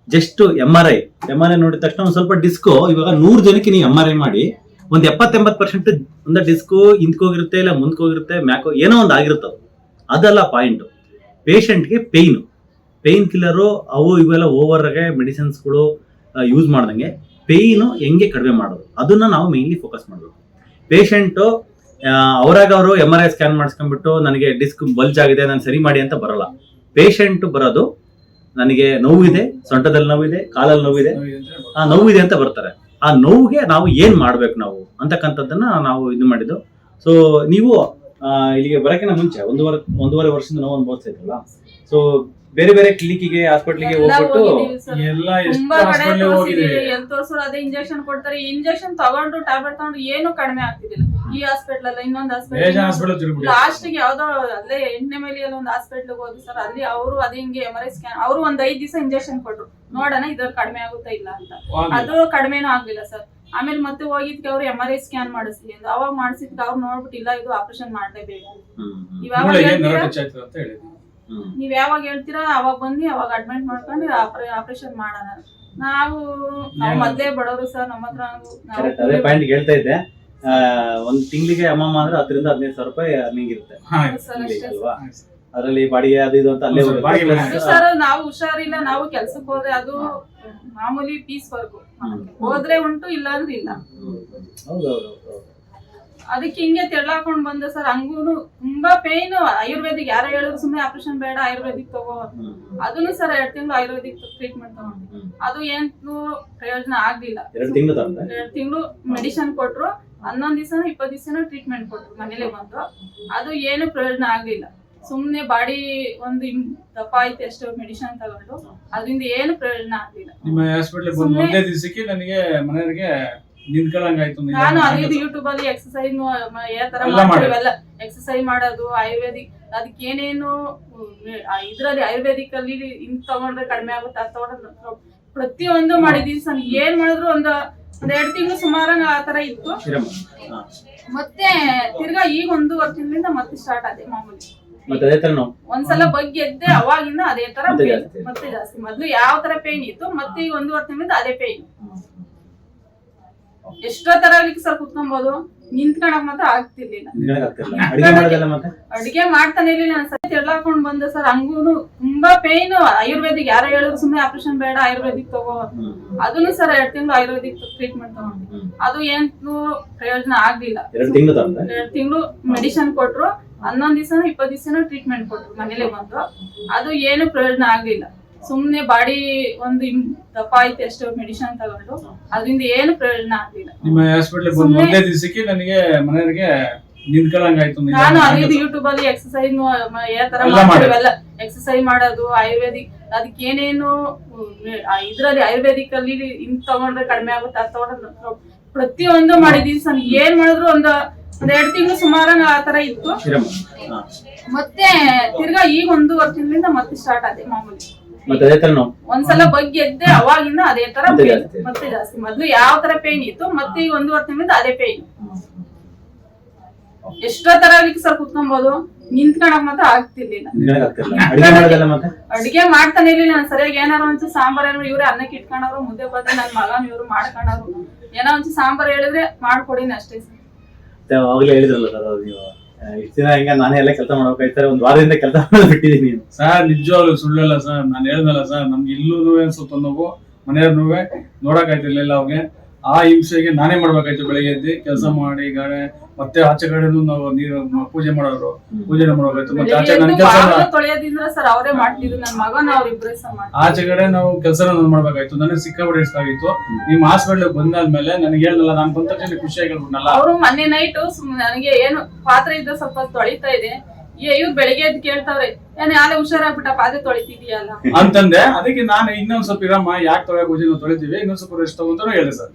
just M R I M R I ನೋಡಿದ ತಕ್ಷಣ ಒಂದು ಸ್ವಲ್ಪ ಡಿಸ್ಕೋ ಇವಾಗ ನೂರು ಜನಕ್ಕೆ ನೀವು ಎಂ ಆರ್ ಐ ಮಾಡಿ, ಒಂದು ಎಪ್ಪತ್ತೆಂಬತ್ತು ಪರ್ಸೆಂಟ್ ಒಂದು ಡಿಸ್ಕು ಹಿಂದ್ಕೋಗಿರುತ್ತೆ ಇಲ್ಲ ಮುಂದ್ಕೋಗಿರುತ್ತೆ ಮ್ಯಾಕೋ ಏನೋ ಒಂದು ಆಗಿರುತ್ತೆ ಅದೆಲ್ಲ ಪಾಯಿಂಟ್ ಪೇಷಂಟ್ಗೆ ಪೇಯ್ನು ಪೇಯ್ನ್ ಕಿಲ್ಲರು ಅವು ಇವೆಲ್ಲ ಓವರ್ಗೆ ಮೆಡಿಸಿನ್ಸ್ಗಳು ಯೂಸ್ ಮಾಡ್ದಂಗೆ ಪೇಯ್ನು ಹೆಂಗೆ ಕಡಿಮೆ ಮಾಡೋದು? ಅದನ್ನ ನಾವು ಮೇನ್ಲಿ ಫೋಕಸ್ ಮಾಡಬೇಕು. ಪೇಷಂಟು ಅವರಾಗ ಅವರು ಎಂ ಆರ್ ಐ ಸ್ಕ್ಯಾನ್ ಮಾಡಿಸ್ಕೊಂಡ್ಬಿಟ್ಟು ನನಗೆ ಡಿಸ್ಕ್ ಬಲ್ಜ್ ಆಗಿದೆ, ನಾನು ಸರಿ ಮಾಡಿ ಅಂತ ಬರಲ್ಲ. ಪೇಷಂಟ್ ಬರೋದು ನನಗೆ ನೋವಿದೆ, ಸೊಂಟದಲ್ಲಿ ನೋವಿದೆ, ಕಾಲಲ್ಲಿ ನೋವಿದೆ. ಆ, ನೋವಿದೆ ಅಂತ ಬರ್ತಾರೆ. ಆ ನೋವಿಗೆ ನಾವು ಏನ್ ಮಾಡ್ಬೇಕು ನಾವು ಅಂತಕ್ಕಂಥದ್ದನ್ನ ನಾವು ಇದು ಮಾಡಿದ್ದು. ಸೊ ನೀವು ಇಲ್ಲಿಗೆ ಬರೋಕಿನ ಮುಂಚೆ, ಒಂದೂವರೆ ಒಂದೂವರೆ ವರ್ಷದಿಂದ ನೋವು ಅನುಭವಿಸ್ತಾ ಇದ್ರಲ್ಲ. ಸೊ ಬೇರೆ ಬೇರೆ ಕ್ಲಿನಿಕ್ಗೆ ಹಾಸ್ಪಿಟ್ಲಿಗೆ ಹೋಗ್ಬಿಟ್ಟು ಎಲ್ಲ ಎಷ್ಟು ತುಂಬಾ ಕಡೆ ಹಾಸ್ಪಿಟಲ್ ಹೋಗಿದ್ದೀವಿ. ತೋರಿಸಿದೀವಿ ಎಲ್ಲಿ ತೋರ್ಸೋರು ಅದೇ ಇಂಜೆಕ್ಷನ್ ಕೊಡ್ತಾರೆ. ಇಂಜೆಕ್ಷನ್ ತಗೊಂಡು ಟ್ಯಾಬ್ಲೆಟ್ ತಗೊಂಡು ಏನು ಕಡಿಮೆ ಆಗ್ತಿದಿಲ್ಲ ಈ ಹಾಸ್ಪಿಟಲ್ ಅಲ್ಲ ಇನ್ನೊಂದು ಹಾಸ್ಪಿಟಲ್ ಲಾಸ್ಟ್ಗೆ ಯಾವ್ದೋ ಅಲ್ಲೇ ಎಂಟನೇ ಮೇಲೆ ಒಂದು ಹಾಸ್ಪಿಟಲ್ ಹೋದ್ವಿ ಸರ್. ಅಲ್ಲಿ ಅವರು ಅದೇ ಹಿಂಗೆ ಎಂ ಆರ್ ಐ ಸ್ಕ್ಯಾನ್ ಅವರು ಒಂದ್ ಐದ್ ದಿವಸ ಇಂಜೆಕ್ಷನ್ ಕೊಟ್ರು. ನೋಡೋಣ ಇದ್ರಲ್ಲಿ ಕಡಿಮೆ ಆಗುತ್ತಾ ಇಲ್ಲ ಅಂತ. ಅದು ಕಡಿಮೆನೂ ಆಗ್ಲಿಲ್ಲ ಸರ್. ಆಮೇಲೆ ಮತ್ತೆ ಹೋಗಿದ್ಕೆ ಅವ್ರು ಎಂ ಆರ್ ಐ ಸ್ಕ್ಯಾನ್ ಮಾಡಿಸ್ಲಿ ಅಂತ. ಅವಾಗ ಮಾಡಿಸಿದ್ಕೆ ಅವ್ರು ನೋಡ್ಬಿಟ್ಟು ಇಲ್ಲ ಇದು ಆಪರೇಷನ್ ಮಾಡ್ಲೇಬೇಕು. ಇವಾಗ ನೀವ್ ಯಾವಾಗ ಹೇಳ್ತೀರಾ ಅವಾಗ ಬಂದು ಅವಾಗ ಅಡ್ಮಿಟ್ ಮಾಡ್ಕೊಂಡು ಆಪರೇಷನ್ ಮಾಡೋಣ. ನಾವು ನಾವು? ಮೊದ್ಲೇ ಬಡವರು ಸರ್ ನಮ್ಮ ಹತ್ರ ಅದೇ ಪಾಯಿಂಟ್ ಹೇಳ್ತಾ ಇದ್ದೆ. ಆ, ಒಂದ್ ತಿಂಗಳಿಗೆ ಅಮ್ಮಮ್ಮ ಅಂದ್ರೆ ಹತ್ತರಿಂದ ಹದಿನೈದು ಸಾವಿರ ರೂಪಾಯಿ ಅರ್ನಿಂಗ್ ಇರುತ್ತೆ. ಹಾ ಸರ್ ಅಷ್ಟೇ. ಅಲ್ವಾ? ಅದರಲ್ಲಿ ಬಾಡಿಗೆ ಅದು ಇದು ಅಂತ ಅಲ್ಲೇ ಹೋಗುತ್ತೆ. ಬಾಡಿಗೆ Plus, ಅದು ಸರ್ ನಾವು ಹುಷಾರಿಲ್ಲ ನಾವು ಕೆಲ್ಸಕ್ಕೆ ಹೋದ್ರೆ ಅದು ಮಾಮೂಲಿ ಪೀಸ್ ವರ್ಗು. ಹೋದ್ರೆ ಉಂಟು ಇಲ್ಲ. ಅಂದ್ರೆ ಇಲ್ಲ ಹೌದೌದು ಹೌದು ಹೌದು ಹೌದು. ಅದಕ್ಕೆ ಹಿಂಗೆ ತೆಳ್ಳಾಕೊಂಡ್ ಬಂದೆ ಸರ್. ಹಂಗೂನು ತುಂಬಾ ಪೇನ್ ಆಯುರ್ವೇದಿಕ್ ಯಾರು ಹೇಳಿದ್ರು ಸುಮ್ಮನೆ ಆಪರೇಷನ್ ಬೇಡ ಆಯುರ್ವೇದಿಕ್ ತಗೋ ಅದನ್ನು ಸರ್ ಎರಡ್ ತಿಂಗಳು ಆಯುರ್ವೇದಿಕ್ ಟ್ರೀಟ್ಮೆಂಟ್ ತಗೊಂಡೆ. ಅದು ಏನು ಪ್ರಯೋಜನ ಆಗ್ಲಿಲ್ಲ. ಎರಡು ತಿಂಗಳು ತಗೊಂಡೆ? ಎರಡ್ ತಿಂಗಳು ಮೆಡಿಸಿನ್ ಕೊಟ್ರು. ಹನ್ನೊಂದ್ ದಿವಸ ಇಪ್ಪತ್ ದಿವಸನ ಟ್ರೀಟ್ಮೆಂಟ್ ಕೊಟ್ರು ಮನೇಲೆ ಬಂದು. ಅದು ಏನು ಪ್ರಯೋಜನ ಆಗ್ಲಿಲ್ಲ. ಸುಮ್ನೆ ಬಾಡಿ ಒಂದು ದಪ್ಪ ಆಯ್ತು ಎಷ್ಟು ಮೆಡಿಸಿನ್ ತಗೊಂಡು. ಅದರಿಂದ ಏನು ಪ್ರಯೋಜನ ಆಗ್ಲಿಲ್ಲ. ನಿಮ್ಮ ಹಾಸ್ಪಿಟಲ್ ಬಂದು ಸುಮ್ನೆ- ಒಂದೇ ದಿವಸಕ್ಕೆ ನನಗೆ ಮನೆಯವರಿಗೆ ನಿಂತ್ಕೊಳ್ಳಂಗಾಯ್ತು ನಾನು ಅದೇ ಹಂಗೆ ಯೂಟ್ಯೂಬ್ ಅಲ್ಲಿ ಎಕ್ಸಸೈಸ್ ಯಾವ ತರ ಮಾಡ್ತೀವಲ್ಲ ಎಕ್ಸಸೈಸ್ ಮಾಡೋದು. ಆಯುರ್ವೇದಿಕ್ ಅದಕ್ಕೆ ಏನೇನು ಇದ್ರಲ್ಲಿ ಆಯುರ್ವೇದಿಕ್ ಅಲ್ಲಿ ಹಿಂಗ್ ತಗೊಂಡ್ರೆ ಕಡಿಮೆ ಆಗುತ್ತೆ ಅದ್ ತಗೊಂಡ್ರೆ ಪ್ರತಿಯೊಂದು ಮಾಡಿದೀವಿ ಸರ್. ಏನ್ ಮಾಡಿದ್ರು ಒಂದು ಒಂದ್ ಎರಡ್ ತಿಂಗಳು ಸುಮಾರಂಗ ಆ ತರ ಇತ್ತು. ಮತ್ತೆ ತಿರ್ಗಾ ಈಗ ಒಂದೂವರೆ ತಿಂಗಳಿಂದ ಮತ್ತೆ ಸ್ಟಾರ್ಟ್ ಆದೆ ಮಾಮೂಲಿ. ಒಂದ್ಸಲ ಬಗ್ಗೆ ಎದ್ದೆ ಅವಾಗಿಂದ ಅದೇ ತರ ಮತ್ತೆ. ಜಾಸ್ತಿ. ಮತ್ತೆ ಜಾಸ್ತಿ. ಮೊದ್ಲು ಯಾವ ತರ ಪೇನ್ ಇತ್ತು ಮತ್ತೆ ಈಗ ಒಂದೂವರೆ ತಿಂಗಳಿಂದ ಅದೇ ಪೇನ್ ಎಷ್ಟೋ ತರ ಅಲ್ಲಿ ಸರ್ ಕುತ್ಕೊಂಬೋದು. ನಿಂತ್ಕೊಳಕ್ ಮಾತ್ರ ಆಗ್ತಿರ್ಲಿಲ್ಲ. ಅಡಿಗೆ ಮಾಡ್ತಾನೆ ಇರ್ಲಿಲ್ಲ ನಾನು. ಸರಿ ತೆಳ್ಳಾಕೊಂಡ್ ಬಂದೆ ಸರ್. ಹಂಗೂನು ತುಂಬಾ ಪೇನ್ ಆಯುರ್ವೇದಿಕ್ ಯಾರು ಹೇಳಿದ್ರು ಸುಮ್ಮನೆ ಆಪರೇಷನ್ ಬೇಡ ಆಯುರ್ವೇದಿಕ್ ತಗೋ. ಅದನ್ನು ಸರ್ ಎರಡ್ ತಿಂಗಳು ಆಯುರ್ವೇದಿಕ್ ಟ್ರೀಟ್ಮೆಂಟ್ ತಗೊಂಡೆ. ಅದು ಏನು ಪ್ರಯೋಜನ ಆಗ್ಲಿಲ್ಲ. ಎರಡು ತಿಂಗಳು ಮೆಡಿಸಿನ್ ಕೊಟ್ರು. ಹನ್ನೊಂದ್ ದಿವಸ ಇಪ್ಪತ್ ದಿವಸನೂ ಟ್ರೀಟ್ಮೆಂಟ್ ಕೊಟ್ರು ಮನೇಲೆ ಬಂದು. ಅದು ಏನು ಪ್ರಯೋಜನ ಆಗ್ಲಿಲ್ಲ. ಸುಮ್ನೆ ಬಾಡಿ ಒಂದು ದಪ್ಪ ಆಯ್ತು ಎಷ್ಟು ಮೆಡಿಸಿನ್ ತಗೊಂಡು ಅದರಿಂದ ಏನು ಪ್ರಯೋಜನ ಆಗ್ಲಿಲ್ಲ. ನಿಮ್ಮ ಹಾಸ್ಪಿಟಲ್ ಬಂದು ಒಂದೇ ದಿವಸಕ್ಕೆ ನನಗೆ ಮನೆಯವರಿಗೆ ನಿಂತ್ಕೊಳ್ಳಂಗಾಯ್ತು ನಾನು ಅದೇ ಯೂಟ್ಯೂಬ್ ಅಲ್ಲಿ ಎಕ್ಸಸೈಸ್ ಯಾವ ತರ. ಮಾಡ್ತೀವಲ್ಲ ಎಕ್ಸಸೈಸ್ ಮಾಡೋದು ಆಯುರ್ವೇದಿಕ್ ಅದಕ್ಕೆ ಏನೇನು ಇದ್ರಲ್ಲಿ ಆಯುರ್ವೇದಿಕ್ ಅಲ್ಲಿ ಹಿಂಗ್ ತಗೊಂಡ್ರೆ ಕಡಿಮೆ ಆಗುತ್ತೆ ಅದ್ ತಗೊಂಡ್ರೆ ಪ್ರತಿಯೊಂದು ಮಾಡಿದೀನಿ ಸರ್ ಏನ್ ಮಾಡಿದ್ರು ಒಂದು ಒಂದ್ ಎರಡ್ ತಿಂಗಳು ಸುಮಾರು ಆ ತರ ಇತ್ತು. ಮತ್ತೆ ತಿರ್ಗಾ ಈಗ ಒಂದು ತಿಂಗಳಿಂದ ಮತ್ತೆ ಸ್ಟಾರ್ಟ್ ಆದೆ ಮಾಮೂಲಿ. ಮತ್ತೆ ಅದೇ ತರ ನಾವು. ಒಂದ್ಸಲ ಬಗ್ಗೆ ಎದ್ದೆ ಅವಾಗಿಂದ ಅದೇ ತರ ಮತ್ತೆ pain. ಜಾಸ್ತಿ. ಮತ್ತೆ ಜಾಸ್ತಿ. ಮೊದ್ಲು ಯಾವ ತರ ಪೇನ್ ಇತ್ತು ಮತ್ತೆ ಈಗ ಒಂದೂವರೆ ತಿಂಗಳಿಂದ ಅದೇ ಪೇನ್ ಎಷ್ಟೋ ತರ ಆಗ್ಲಿಕ್ಕೆ ಸರ್ ಕುತ್ಕೊಬೋದು? ನಿಂತ್ಕೊಳಕ್ ಮಾತ್ರ ಆಗ್ತಿರ್ಲಿಲ್ಲ. ಅಡಿಗೆ ಮಾಡೋದೆಲ್ಲ ಮತ್ತೆ? ಅಡಿಗೆ ಮಾಡ್ತಾನೆ ಇರ್ಲಿಲ್ಲ ನಾನು. ಸರಿಯಾಗಿ ಏನಾರು ಒಂಚೂರು ಸಾಂಬಾರ್ ಏನಾರು ಇವ್ರೆ ಅನ್ನಕ್ಕೆ ಇಟ್ಕೊಂಡವ್ರು ಮುದ್ದೆ ಬಂದ್ರೆ ನನ್ ಮಗನ್ ಇವ್ರು ಮಾಡ್ಕೊಂಡವ್ರು. ಏನೋ ಒಂದು ಸಾಂಬಾರ್ ಹೇಳಿದ್ರೆ ಮಾಡ್ಕೊಡಿನ ಅಷ್ಟೇ ಸರ್ ಮತ್ತೆ ಅವಾಗ್ಲೇ ಹೇಳಿದ್ರಲ್ಲ ಸರ್ ನೀವು. ಇಷ್ಟ್ ದಿನ ಹಿಂಗ ನಾನೇ ಎಲ್ಲ ಕೆಲಸ ಮಾಡ್ಬೇಕಾಯ್ತಾರೆ, ಒಂದ್ ವಾರದಿಂದ ಕೆಲಸ ಮಾಡೋದು ಬಿಟ್ಟಿದೀನಿ ಸರ್, ನಿಜವಾಗ್ಲೂ ಸುಳ್ಳಲ್ಲ ಸರ್. ನಾನು ಹೇಳ್ದಲ್ಲ ಸರ್, ನಮ್ಗೆ ಇಲ್ಲೂ ಸ್ವಲ್ಪ ನೋವು ಮನೆಯವ್ರನ್ನೂ ನೋಡಕ್ ಆಯ್ತಿರ್ಲಿಲ್ಲ ಅವ್ಗೆ. ಆ ಹಿಂಸೆಗೆ ನಾನೇ ಮಾಡ್ಬೇಕಾಯ್ತು ಬೆಳಿಗ್ಗೆ ಎದ್ದು. ಕೆಲಸ ಮಾಡಿ, ಗಾಡಿ ಮತ್ತೆ ಆಚೆ ಕಡೆನೂ ನಾವು ನೀರು ಪೂಜೆ ಮಾಡೋರು ಪೂಜೆ ಮಾಡ್ಬೇಕಾಯ್ತು ಮತ್ತೆ ಆಚೆ ನನ್ನ ಕೆಲಸ ಬಾಗ್ಲು ತೊಳೆಯೋದಿಂದ್ರ ಸರ್ ಅವರೇ ಮಾಡ್ತಿದ್ರು. ನನ್ ಮಗನ ಮಾಡ್ತಿದ್ರು. ಆಚೆ ಕಡೆ ನಾವು ಕೆಲಸ ಮಾಡ್ಬೇಕಾಯ್ತು. ನನಗೆ ಸಿಕ್ಕಾಪಟ್ಟೆ ಇಷ್ಟ ಆಗಿತ್ತು. ನಿಮ್ಮ ಹಾಸ್ಪಿಟ್ಲ್ ಬಂದಾದ್ಮೇಲೆ ನನಗೆ ಹೇಳಲ್ಲ ನಾನು ಬಂದ ತಕ್ಷಣ ಖುಷಿಯಾಗಿ ಹೇಳ್ಬಿಟ್ನಲ್ಲ ಅವರು ಮೊನ್ನೆ ನೈಟ್ ನನಗೆ ಏನು ಪಾತ್ರೆ ಇದ್ದ ಸ್ವಲ್ಪ ತೊಳಿತಾ ಇದೆ. ಇವ್ರು ಬೆಳಿಗ್ಗೆ ಎದ್ದು ಕೇಳ್ತಾವ್ರೆ ಏನ್ ಯಾರೇ ಹುಷಾರಾಗ್ಬಿಟ್ಟ ಪಾತ್ರೆ ತೊಳಿತಿದ್ಯಲ್ಲ ಅಂತಂದೆ. ಅದಕ್ಕೆ ನಾನು ಇನ್ನೊಂದ್ ಸ್ವಲ್ಪ ಇರಮ್ಮ ಯಾಕೆ ತೊಳೆಯಕ್ ಹೋಗಿ ನಾವು ತೊಳಿತೀವಿ ಇನ್ನೊಂದ್ ಸ್ವಲ್ಪ ರೆಸ್ಟ್ ತಗೊಂತಾನು ಹೇಳಿ ಸರ್.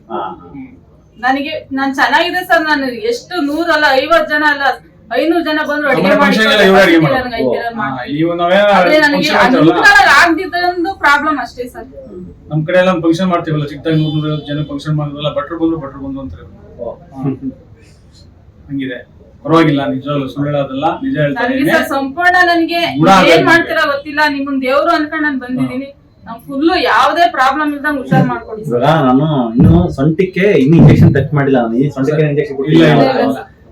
ನನಗೆ ನಾನ್ ಚೆನ್ನಾಗಿದೆ ಸರ್ ನಾನು ಎಷ್ಟು ನೂರಲ್ಲ ಐವತ್ ಜನ ಅಲ್ಲ ಐನೂರ್ ಜನ ಬಂದ್ರು ಅಡಿಗೆ ಆಗ್ದಿದ್ದೊಂದು ಪ್ರಾಬ್ಲಮ್ ಅಷ್ಟೇ ಸರ್. ನಮ್ ಕಡೆ ಎಲ್ಲ ಫಂಕ್ಷನ್ ಮಾಡ್ತೀವಲ್ಲ ಚಿಕ್ಕದಾಗಿ ನೂರ್ ನೂರ ಜನ ಫಂಕ್ಷನ್ ಮಾಡಿದ್ರಲ್ಲ ಭಟ್ರು ಬಂದ್ರು ಭಟ್ರು ಬಂದ್ರು ಅಂತ ಹಂಗಿದೆ. ಪರವಾಗಿಲ್ಲ ನಿಜವಾಗ್ಲೂ ಸುಳ್ಳು ಹೇಳೋದಲ್ಲ ನಿಜ ಹೇಳ್ತಾರೆ ಸರ್ ಸಂಪೂರ್ಣ ನನಗೆ ಏನ್ ಮಾಡ್ತೀರಾ ಗೊತ್ತಿಲ್ಲ ನಿಮ್ಮನ್ ದೇವ್ರು ಅನ್ಕೊಂಡ್ ನಾನು ಬಂದಿದ್ದೀನಿ. ಫುಲ್ಲು ಯಾವ್ದೇ ಪ್ರಾಬ್ಲಮ್ ಇಲ್ದಂಗ್ ಹುಷಾರ್ ಮಾಡ್ಕೊಡಿ. ಇವಾಗ ನಾನು ಇನ್ನು ಸೊಂಟಕ್ಕೆ ಇನ್ನು ಇಂಜೆಕ್ಷನ್ ಟಚ್ ಮಾಡಿಲ್ಲ ನಾನು. ಈ ಸೊಂಟಕ್ಕೆ ಇಂಜೆಕ್ಷನ್ ಇಲ್ಲ.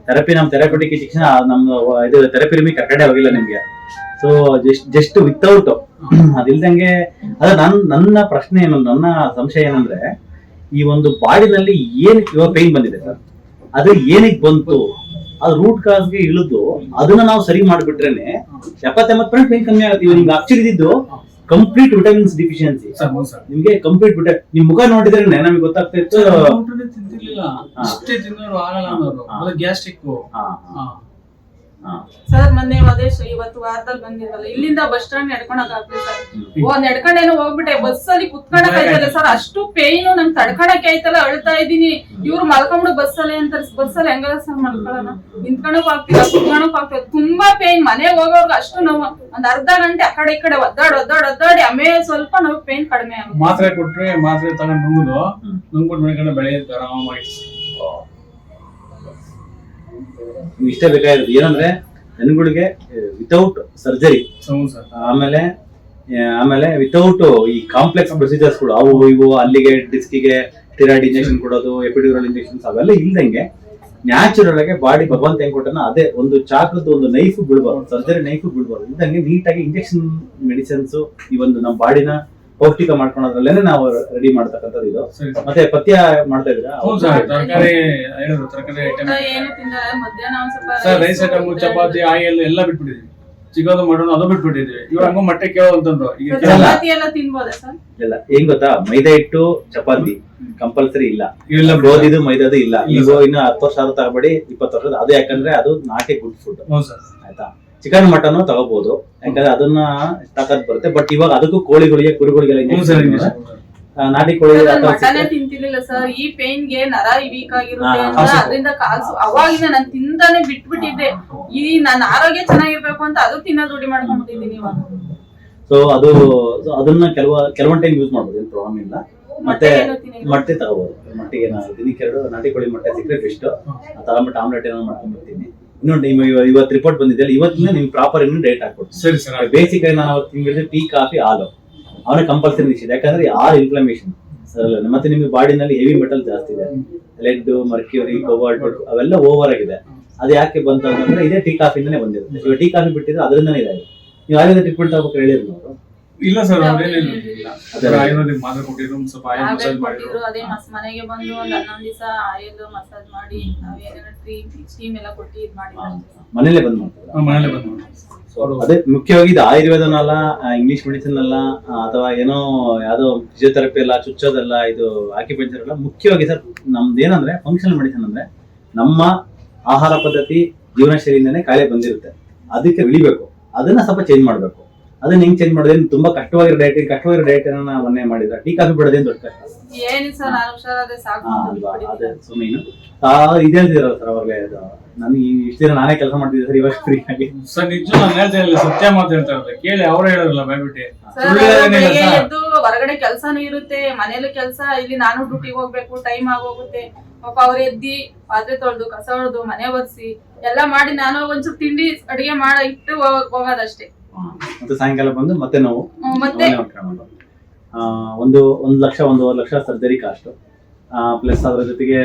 ಥೆರಪಿ ನಮ್ ಥೆರಪಿಟಿಕ್ ಶಿಕ್ಷಣ ನಮ್ದು ಇದು ಥೆರಪಿ ರೂಮಿಗೆ ಕರ್ಕಡೆ ಹೋಗಿಲ್ಲ ನಿಮ್ಗೆ. ಸೊ ಜಸ್ಟ್ ಜಸ್ಟ್ ವಿತೌಟ್ ಅದಿಲ್ದಂಗೆ ಅದ ನನ್ ನನ್ನ ಪ್ರಶ್ನೆ ಏನು ನನ್ನ ಸಂಶಯ ಏನಂದ್ರೆ ಈ ಒಂದು ಬಾಡಿನಲ್ಲಿ ಏನ್ ಇವಾಗ ಪೈನ್ ಬಂದಿದೆ ಸರ್? ಅದು ಏನಕ್ಕೆ ಬಂತು? ಅದು ರೂಟ್ ಕಾಸ್ಗೆ ಇಳಿದು ಅದನ್ನ ನಾವು ಸರಿ ಮಾಡ್ಬಿಟ್ರೇನೆ ಎಪ್ಪತ್ತೆಂಬತ್ತು ಪರ್ಸೆಂಟ್ ಪೈನ್ ಕಮ್ಮಿ ಆಗುತ್ತೆ. ಇವಾಗ ನಿಮ್ಗೆ ಅಕ್ಷರ ಇದ್ದಿದ್ದು ಕಂಪ್ಲೀಟ್ ವಿಟಮಿನ್ಸ್ ಡಿಫಿಷಿಯನ್ಸಿ ನಿಮ್ಗೆ ಕಂಪ್ಲೀಟ್ ವಿಟ ನಿಮ್ ಮುಖ ನೋಡಿದ್ರೆ ನಮಗೆ ಗೊತ್ತಾಗ್ತಾ ಇತ್ತು. ತಿಂತಿರ್ಲಿಲ್ಲ ಅಷ್ಟೇ ತಿನ್ನೋರು ಆಗಲ್ಲ ಅನ್ನೋರು. ಗ್ಯಾಸ್ಟ್ರಿಕ್. ಸರ್ ಮೊನ್ನೆ ಅದೇ ಇವತ್ತು ವಾರದಲ್ಲಿ ಬಂದಿರಲ್ಲ ಇಲ್ಲಿಂದ ಬಸ್ ಸ್ಟ್ಯಾಂಡ್ ನಡ್ಕೊಳಕ್ ಆಗ್ತದೆ ಸರ್. ಹ್ಮ್. ನಡ್ಕೊಂಡೇನೋ ಹೋಗ್ಬಿಟ್ಟೆ ಬಸ್ ಅಲ್ಲಿ ಕುತ್ಕೊಳಕ್ ಆಯ್ತಲ್ಲ ಸರ್. ಅಷ್ಟು ಪೇಯ್ನು ನಂಗೆ ತಡ್ಕೊಳಕ್ ಆಯ್ತಲ್ಲ ಅಳ್ತಾ ಇದೀನಿ ಇವ್ರು ಮಲ್ಕೊಂಡ್ಬಿಡು ಬಸ್ ಅಲ್ಲಿ ಅಂತ ಬಸ್ ಅಲ್ಲಿ ಹೆಂಗಲ್ಲ ಸರ್ ಮಲ್ಕೊಳ್ಳೋಣ. ನಿಂತ್ಕೊಳಕ್ ಆಗ್ತಿಲ್ಲ ಕುತ್ಕೊಳಕ್ ಆಗ್ತಿಲ್ಲ. ತುಂಬಾ ಪೇಯ್ನ್ ಮನೆಗೆ ಹೋಗೋರ್ಗ ಅಷ್ಟು ನೋವು. ಒಂದ್ ಅರ್ಧ ಗಂಟೆ ಆ ಕಡೆ ಈ ಕಡೆ ಒದ್ದಾಡ್ ಒದ್ದಾಡ್ ಒದ್ದಾಡಿ ಆಮೇಲೆ ಸ್ವಲ್ಪ ನೋವು ಪೇಯ್ನ್ ಕಡಿಮೆ ಆಗುತ್ತೆ. ಮಾತ್ರೆ ಕೊಟ್ರೆ ಮಾತ್ರೆ ತಗೊಂಡ್ ನುಂಗುದು. ನುಂಗ್ಬಿಟ್ಟು ಬೆಳೆಯುತ್ತೆ ಆರಾಮಾಗಿ. ನಿಮ್ಗೆ ಇಷ್ಟೇ ಬೇಕಾಗಿರೋದು. ಏನಂದ್ರೆ ಜನಗಳಿಗೆ ವಿತೌಟ್ ಸರ್ಜರಿ ಆಮೇಲೆ ಆಮೇಲೆ ವಿತೌಟ್ ಈ ಕಾಂಪ್ಲೆಕ್ಸ್ ಪ್ರೊಸೀಜರ್ಸ್ ಕೂಡ ಅವು ಇವು ಅಲ್ಲಿಗೆ ಡಿಸ್ಕಿಗೆ ಸ್ಟಿರಾಯ್ಡ್ ಇಂಜೆಕ್ಷನ್ ಕೊಡೋದು ಎಪಿಡ್ಯೂರಲ್ ಇಂಜೆಕ್ಷನ್ಸ್ ಅವೆಲ್ಲ ಇಲ್ದಂಗೆ ನ್ಯಾಚುರಲ್ ಆಗಿ ಬಾಡಿ ಭಗವಂತ ಹೆಂಗ್ ಕೊಟ್ಟನ ಅದೇ ಒಂದು ಚಾಕದ ಒಂದು ನೈಫ್ ಬಿಡ್ಬಾರ್ದು ಸರ್ಜರಿ ನೈಫ್ ಬಿಡ್ಬಾರ್ದು ಇದ್ದಂಗೆ ನೀಟಾಗಿ ಇಂಜೆಕ್ಷನ್ ಮೆಡಿಸಿನ್ಸ್ ಈ ಒಂದು ನಮ್ಮ ಬಾಡಿನ ಪೌಷ್ಟಿಕ ಮಾಡ್ಕೊಳೋದ್ರಲ್ಲೇನೆ ನಾವು ರೆಡಿ ಮಾಡ್ತಕ್ಕಂಥದ್ದು ಇದು. ಮತ್ತೆ ಪಥ್ಯ ಮಾಡ್ತಾ ಇದ್ದೀರಾ? ಹೌದು ಸರ್ ತರಕಾರಿ ಹೇಳಿದ್ರು ತರಕಾರಿ ಐಟಮ್ ಊಟ ಏನು ತಿಂದಾರ? ಮಧ್ಯಾಹ್ನ ಒಂದ್ ಸರ್ ರೈಸ್ ಐಟಮ್ ಚಪಾತಿ ಆಯಿಲ್ ಎಲ್ಲ ಬಿಟ್ಬಿಟ್ಟಿದ್ವಿ. ಚಿಕನ್ ಮಾಡೋದು ಅದು ಬಿಟ್ಬಿಟ್ಟಿದ್ವಿ. ಇವ್ರು ಹಂಗ ಮೊಟ್ಟೆ ಕೇಳೋ ಅಂತಂದ್ರು ಈಗ ಸರ್, ಕೇಳಲ್ಲ. ಚಪಾತಿ ಎಲ್ಲ ತಿನ್ಬೋದಾ ಸರ್? ಇಲ್ಲ ಏನ್ ಗೊತ್ತಾ? ಮೈದಾ ಹಿಟ್ಟು ಚಪಾತಿ ಕಂಪಲ್ಸರಿ ಇಲ್ಲ. ಇವೆಲ್ಲ ಗೋಧಿದು ಮೈದಾದು ಇಲ್ಲ. ಇಲ್ಲ ಈಗ ಇನ್ನು ಹತ್ತು ವರ್ಷ ಆದ್ರೂ ತಗಬೇಡಿ ಇಪ್ಪತ್ತು ವರ್ಷದ ಅದು ಯಾಕಂದ್ರೆ ಅದು ನಾಟಿ ಗುಡ್ ಫುಡ್ ಹೌದು ಸರ್. ಆಯ್ತಾ? ಚಿಕನ್ ಮಟನ್ ತಗೋಬಹುದು ಯಾಕಂದ್ರೆ ಅದನ್ನ ತಾಕತ್ ಬರುತ್ತೆ. ಬಟ್ ಇವಾಗ ಅದಕ್ಕೂ ಕೋಳಿಗಳಿಗೆ ಸರ್ injection ಆ, ನಾಟಿ ಕೋಳಿ ಆ ಥರ ಮಟನೇ ಸಿಗುತ್ತೆ. ತಿಂತಿರ್ಲಿಲ್ಲ ಸರ್ ಈ ಪೇನ್ಗೆ ನರ ವೀಕ್ ಆಗಿರುತ್ತೆ ಹಾ, ಅಂತ. ಅದರಿಂದ ಕಾಸು ಅವಾಗಿಂದ ನಾನು ತಿಂದಾನೆ ಬಿಟ್ಬಿಟ್ಟಿದ್ದೆ. ಈ ನನ್ನ ಆರೋಗ್ಯ ಚೆನ್ನಾಗಿರ್ಬೇಕು ಅಂತ ಅದು ತಿನ್ನೋದು ರೂಢಿ ಮಾಡ್ಕೊಂಡ್ಬಿಟ್ಟಿದ್ದೀನಿ ಇವಾಗ. ಸೊ ಅದು so ಅದನ್ನ ಕೆಲವ ಕೆಲವೊಂದು ಟೈಮ್ ಯೂಸ್ ಮಾಡ್ಬೋದು. ಏನು ಪ್ರಾಬ್ಲಮ್ ಇಲ್ಲ. ಮತ್ತೆ ಮೊಟ್ಟೆ ಏನು ತಿನ್ನಿಲ್ಲ. ಮೊಟ್ಟೆ ತಗೋಬಹುದು ಮೊಟ್ಟೆಗೆ ನಾನು ದಿನಕ್ಕೆ ಎರಡು ನಾಟಿ ಕೋಳಿ ಮೊಟ್ಟೆ ಸಿಕ್ಕರೆ ಬೆಸ್ಟ್ ತಗೊಂಬಿಟ್ಟು ಆಮ್ಲೆಟ್ ಏನೋ ಮಾಡ್ಕೊಂಡು ಬರ್ತೀನಿ ಇನ್ನೊಂದು ಇವ- ಇವತ್ತು ರಿಪೋರ್ಟ್ ಬಂದಿದೆ ಇವತ್ತಿಂದ ನಿಮ್ಗೆ ಪ್ರಾಪರ್ ಇನ್ನು ಡೇಟ್ ಹಾಕ್ಕೊಡ್ತೀನಿ. ಸರಿ ಸರ್. ಬೇಸಿಕ್ ಆಗಿ ನಾನು ಅವತ್ತು ನಿಮ್ಗೆ ಟೀ ಕಾಫಿ ಹಾಲು ಅವನ ಕಂಪಲ್ಸರಿ ನಿಷೇಧ ಯಾಕಂದ್ರೆ ಆಲ್ ಇನ್ಫ್ಲಮೇಷನ್ ಮತ್ತೆ ನಿಮ್ಗೆ ಬಾಡಿನಲ್ಲಿ ಹೆವಿ ಮೆಟಲ್ ಜಾಸ್ತಿ ಇದೆ. ಲೆಡ್ ಮರ್ಕ್ಯೂರಿ ಕೋಬಾಲ್ಟ್ ಅವೆಲ್ಲ ಓವರ್ ಆಗಿದೆ. ಅದು ಯಾಕೆ ಬಂತು ಅಂತಂದ್ರೆ ಇದೇ ಟೀ ಕಾಫಿಯಿಂದನೇ ಬಂದಿದೆ ಇವಾಗ ಟೀ ಕಾಫಿ ಬಿಟ್ಟಿದ್ರೆ ಅದರಿಂದನೇ ಇದೆ ನೀವು ಯಾರಿಂದ ಟ್ರೀಟ್ಮೆಂಟ್ ತಗೋಬೇಕು ಹೇಳಿದ್ರು ಇಲ್ಲ ಸರ್ ಅವ್ರೇನಿಲ್ಲ ಇಲ್ಲ ಆಯುರ್ವೇದಿಕ್ ಮಾತ್ರೆ ಕೊಟ್ಟಿದ್ರು ಒಂದ್ ಸ್ವಲ್ಪ ಆಯಿಲ್ ಮಸಾಜ್ ಮಾಡಿದ್ರು. ಕೊಟ್ಟಿದ್ರು ಅದೇ ಮಸ್ ಮನೆಗೆ ಬಂದು ಒಂದ್ ಹನ್ನೊಂದ್ ದಿವಸ ಆಯಿಲ್ ಮಸಾಜ್ ಮಾಡಿ ನಾವೇನಾರ ಕ್ರೀಮ್ ಸ್ಟೀಮ್ ಎಲ್ಲ ಕೊಟ್ಟು ಇದ್ ಮಾಡಿದ್ರು ಮನೇಲೆ ಬಂದ್ ಮಾಡ್ತಾರೆ ನಾವು ಮನೇಲೆ ಬಂದು ಮಾಡಿ So, ಅದೇ ಮುಖ್ಯವಾಗಿ ಇದು ಆಯುರ್ವೇದನಲ್ಲ ಇಂಗ್ಲಿಷ್ ಮೆಡಿಸಿನ್ ಅಲ್ಲ ಆ, ಅಥವಾ ಏನೋ ಯಾವ್ದೋ ಫಿಸಿಯೋಥೆರಪಿ ಅಲ್ಲ ಚುಚ್ಚೋದಲ್ಲ ಇದು ಆಕ್ಯುಪಂಚರ್ ಅಲ್ಲ ಮುಖ್ಯವಾಗಿ ಸರ್ ನಮ್ದು ಏನಂದ್ರೆ ಫಂಕ್ಷನಲ್ ಮೆಡಿಸಿನ್ ಅಂದ್ರೆ ನಮ್ಮ ಆಹಾರ ಪದ್ಧತಿ ಜೀವನ ಶೈಲಿಯಿಂದನೇ ಕಾಯಿಲೆ ಬಂದಿರುತ್ತೆ. ಅದಕ್ಕೆ ಇಳಿಬೇಕು ಅದನ್ನ ಸ್ವಲ್ಪ ಚೇಂಜ್ ಮಾಡ್ಬೇಕು. ಅದನ್ನ ಹೆಂಗ್ ಚೇಂಜ್ ಮಾಡೋದೇನು ತುಂಬಾ ಕಷ್ಟವಾಗಿರೋ ಡಯಟ್ ಕಷ್ಟವಾಗಿರೋ ಡಯಟ್ ಅನ್ನ ಮೊನ್ನೆ ಮಾಡಿದ್ರೆ? ಟೀ ಕಾಫಿ ಬಿಡೋದೇನು ದೊಡ್ಡ ಕಷ್ಟ? ಸುಮ್ಮನೆ ಆ ಇದೆ ಅಂತಿದಾರಲ್ಲ ಸರ್ ಅವ್ರಿಗೆ ನನಗೆ ಇಷ್ಟು ದಿನ ನಾನೇ ಕೆಲಸ ಮಾಡ್ತಿದ್ದೆ ಸರ್ ಇವಾಗ ಫ್ರೀ ಆಗಿ. ಸರ್ ನಿಜ ನಾನು ಹೇಳ್ತಾ ಇಲ್ಲ ಸತ್ಯ ಮಾತು ಹೇಳ್ತಾ ಇರೋದು. ಕೇಳಿ ಅವ್ರು ಹೇಳೋದಿಲ್ಲ ಬಾಯ್ಬಿಟ್ಟು ಹೊರಗಡೆ ಕೆಲಸನೂ ಇರುತ್ತೆ ಮನೇಲಿ ಕೆಲಸ ಇಲ್ಲಿ ನಾನು ಡ್ಯೂಟಿಗೆ ಹೋಗ್ಬೇಕು ಟೈಮ್ ಆಗೋಗುತ್ತೆ. ಪಾಪ ಅವ್ರು ಎದ್ದಿ ಪಾತ್ರೆ ತೊಳೆದು ಕಸ ಹೊಡೆದು ಮನೆ ಒರೆಸಿ ಎಲ್ಲ ಮಾಡಿ ನಾನು ಒಂಚೂರು ತಿಂಡಿ ಅಡಿಗೆ ಮಾಡ ಇಟ್ಟು ಹೋಗ್- ಹೋಗೋದಷ್ಟೇ. ಮತ್ತೆ ಸಾಯಂಕಾಲ ಬಂದು ಮತ್ತೆ ನಾವು ಮತ್ತೆ ಒಂದು ಒಂದು ಲಕ್ಷ ಒಂದೂವರೆ ಲಕ್ಷ ಸರ್ಜರಿ ಕಾಸ್ಟ್ ಪ್ಲಸ್ ಅದ್ರ ಜೊತೆಗೆ